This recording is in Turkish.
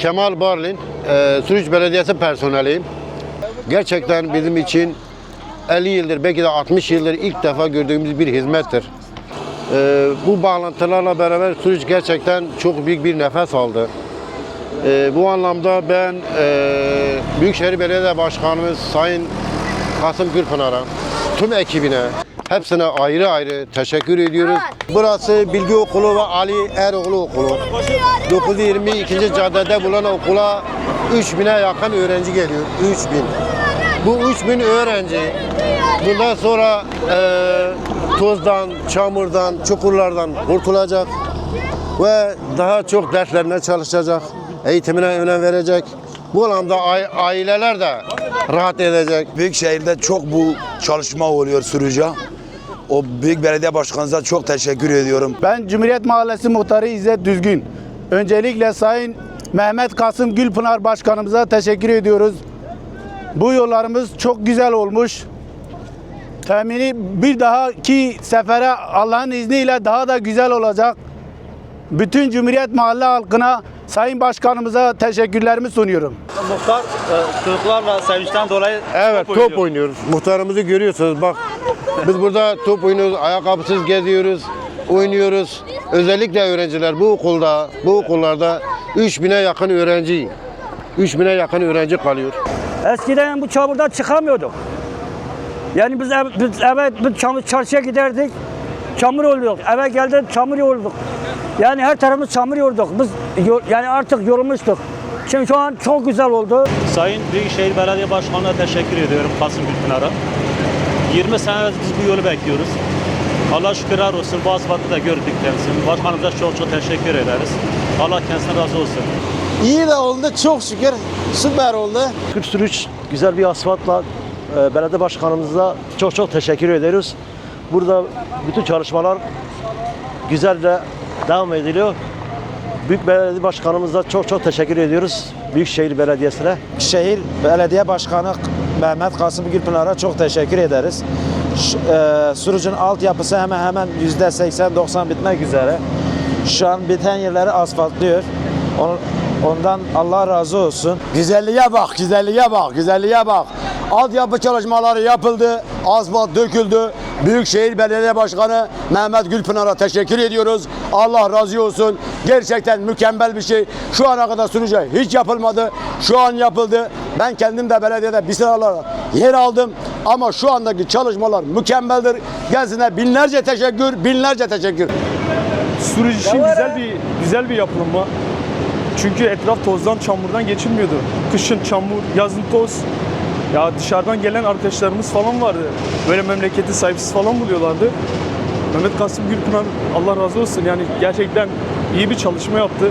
Kemal Barlin, e, Suruç Belediyesi personeliyim. Gerçekten bizim için 50 yıldır belki de 60 yıldır ilk defa gördüğümüz bir hizmettir. E, bu bağlantılarla beraber Suruç gerçekten çok büyük bir nefes aldı. E, bu anlamda ben e, Büyükşehir Belediye Başkanımız Sayın Kasım Gürpınar'a, tüm ekibine, hepsine ayrı ayrı teşekkür ediyoruz. Burası Bilgi Okulu ve Ali Eroğlu Okulu. 922. caddede bulunan okula 3000'e yakın öğrenci geliyor. 3000. Bu 3000 öğrenci bundan sonra eee, tozdan, çamurdan, çukurlardan kurtulacak ve daha çok derslerine çalışacak, eğitimine önem verecek. Bu alanda ai- aileler de rahat edecek. Büyük şehirde çok bu çalışma oluyor sürüca. O büyük belediye başkanınıza çok teşekkür ediyorum. Ben Cumhuriyet Mahallesi Muhtarı İzzet Düzgün. Öncelikle Sayın Mehmet Kasım Gülpınar Başkanımıza teşekkür ediyoruz. Bu yollarımız çok güzel olmuş. Temini bir dahaki sefere Allah'ın izniyle daha da güzel olacak. Bütün Cumhuriyet Mahalle halkına Sayın Başkanımıza teşekkürlerimi sunuyorum. Muhtar e, çocuklarla sevinçten dolayı Evet top, oynuyor. oynuyoruz. Muhtarımızı görüyorsunuz bak. Biz burada top oynuyoruz, ayakkabısız geziyoruz, oynuyoruz. Özellikle öğrenciler bu okulda, bu okullarda 3000'e yakın öğrenci, 3000'e yakın öğrenci kalıyor. Eskiden bu çamurdan çıkamıyorduk. Yani biz, ev, biz eve biz çamur, çarşıya giderdik. Çamur oluyorduk. Eve geldik çamur yorulduk. Yani her tarafımız çamur yorulduk. Biz yani artık yorulmuştuk. Şimdi şu an çok güzel oldu. Sayın Büyükşehir Belediye Başkanı'na teşekkür ediyorum Kasım Gülpınar'a. 20 senedir biz bu yolu bekliyoruz. Allah şükürler olsun bu asfaltı da gördük kendisini. Başkanımıza çok çok teşekkür ederiz. Allah kendisine razı olsun. İyi de oldu çok şükür. Süper oldu. Kürt sürüş güzel bir asfaltla e, belediye başkanımıza çok çok teşekkür ediyoruz. Burada bütün çalışmalar güzelle devam ediliyor. Büyük Belediye Başkanımıza çok çok teşekkür ediyoruz. Büyükşehir Belediyesi'ne. Şehir Belediye Başkanı Mehmet Kasım Gülpınar'a çok teşekkür ederiz. E, Surucun altyapısı hemen hemen yüzde 80-90 bitmek üzere. Şu an biten yerleri asfaltlıyor. On- Ondan Allah razı olsun. Güzelliğe bak, güzelliğe bak, güzelliğe bak. Altyapı çalışmaları yapıldı, asfalt döküldü. Büyükşehir Belediye Başkanı Mehmet Gülpınar'a teşekkür ediyoruz. Allah razı olsun. Gerçekten mükemmel bir şey. Şu ana kadar sürece hiç yapılmadı. Şu an yapıldı. Ben kendim de belediyede bir sıralara yer aldım. Ama şu andaki çalışmalar mükemmeldir. Gelsinler binlerce teşekkür, binlerce teşekkür. Sürücü için güzel bir güzel bir yapılma. Çünkü etraf tozdan, çamurdan geçilmiyordu. Kışın çamur, yazın toz. Ya dışarıdan gelen arkadaşlarımız falan vardı. Böyle memleketi sahipsiz falan buluyorlardı. Mehmet Kasım Gülpınar Allah razı olsun yani gerçekten iyi bir çalışma yaptı.